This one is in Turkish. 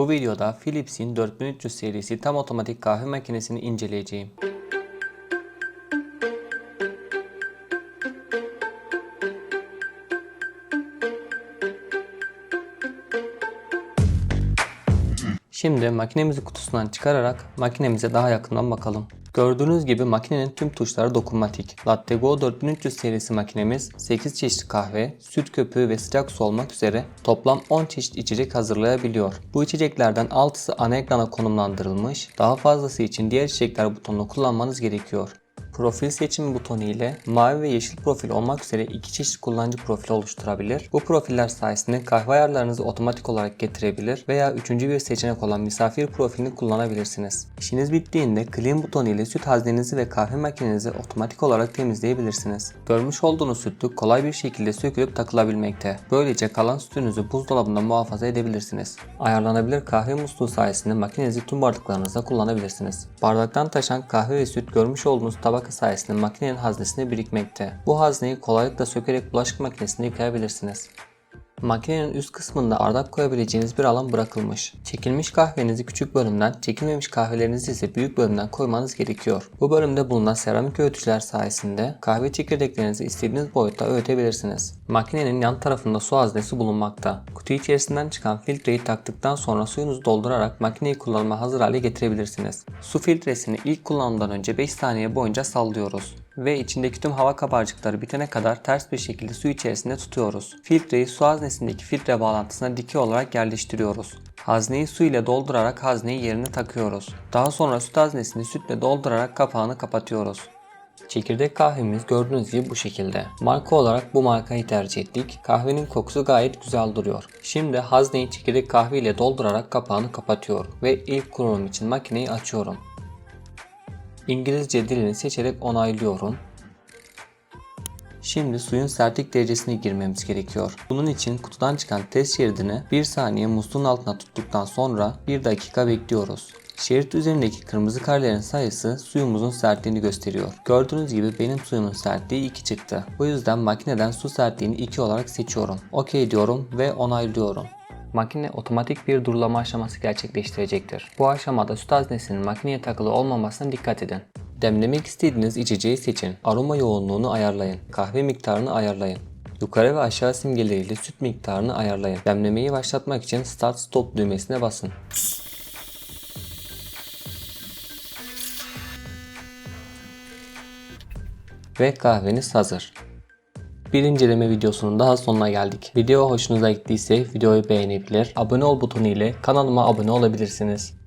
Bu videoda Philips'in 4300 serisi tam otomatik kahve makinesini inceleyeceğim. Şimdi makinemizi kutusundan çıkararak makinemize daha yakından bakalım. Gördüğünüz gibi makinenin tüm tuşları dokunmatik. Latte Go 4300 serisi makinemiz 8 çeşit kahve, süt köpüğü ve sıcak su olmak üzere toplam 10 çeşit içecek hazırlayabiliyor. Bu içeceklerden 6'sı ana ekrana konumlandırılmış, daha fazlası için diğer içecekler butonunu kullanmanız gerekiyor. Profil seçimi butonu ile mavi ve yeşil profil olmak üzere iki çeşit kullanıcı profili oluşturabilir. Bu profiller sayesinde kahve ayarlarınızı otomatik olarak getirebilir veya üçüncü bir seçenek olan misafir profilini kullanabilirsiniz. İşiniz bittiğinde clean butonu ile süt haznenizi ve kahve makinenizi otomatik olarak temizleyebilirsiniz. Görmüş olduğunuz sütlük kolay bir şekilde sökülüp takılabilmekte. Böylece kalan sütünüzü buzdolabında muhafaza edebilirsiniz. Ayarlanabilir kahve musluğu sayesinde makinenizi tüm bardaklarınızda kullanabilirsiniz. Bardaktan taşan kahve ve süt görmüş olduğunuz tabaka sayesinde makinenin haznesine birikmekte. Bu hazneyi kolaylıkla sökerek bulaşık makinesine yıkayabilirsiniz. Makinenin üst kısmında bardak koyabileceğiniz bir alan bırakılmış. Çekilmiş kahvenizi küçük bölümden, çekilmemiş kahvelerinizi ise büyük bölümden koymanız gerekiyor. Bu bölümde bulunan seramik öğütücüler sayesinde kahve çekirdeklerinizi istediğiniz boyutta öğütebilirsiniz. Makinenin yan tarafında su haznesi bulunmakta. Kutu içerisinden çıkan filtreyi taktıktan sonra suyunuzu doldurarak makineyi kullanıma hazır hale getirebilirsiniz. Su filtresini ilk kullanımdan önce 5 saniye boyunca sallıyoruz ve içindeki tüm hava kabarcıkları bitene kadar ters bir şekilde su içerisinde tutuyoruz. Filtreyi su haznesindeki filtre bağlantısına dikey olarak yerleştiriyoruz. Hazneyi su ile doldurarak hazneyi yerine takıyoruz. Daha sonra süt haznesini sütle doldurarak kapağını kapatıyoruz. Çekirdek kahvemiz gördüğünüz gibi bu şekilde. Marka olarak bu markayı tercih ettik. Kahvenin kokusu gayet güzel duruyor. Şimdi hazneyi çekirdek kahve ile doldurarak kapağını kapatıyorum ve ilk kurulum için makineyi açıyorum. İngilizce dilini seçerek onaylıyorum. Şimdi suyun sertlik derecesine girmemiz gerekiyor. Bunun için kutudan çıkan test şeridini 1 saniye musluğun altına tuttuktan sonra 1 dakika bekliyoruz. Şerit üzerindeki kırmızı karelerin sayısı suyumuzun sertliğini gösteriyor. Gördüğünüz gibi benim suyumun sertliği 2 çıktı. Bu yüzden makineden su sertliğini 2 olarak seçiyorum. OK diyorum ve onaylıyorum. Makine otomatik bir durulama aşaması gerçekleştirecektir. Bu aşamada süt haznesinin makineye takılı olmamasına dikkat edin. Demlemek istediğiniz içeceği seçin. Aroma yoğunluğunu ayarlayın. Kahve miktarını ayarlayın. Yukarı ve aşağı simgeleriyle süt miktarını ayarlayın. Demlemeyi başlatmak için Start Stop düğmesine basın. Ve kahveniz hazır. Bir inceleme videosunun daha sonuna geldik. Video hoşunuza gittiyse videoyu beğenebilir, abone ol butonu ile kanalıma abone olabilirsiniz.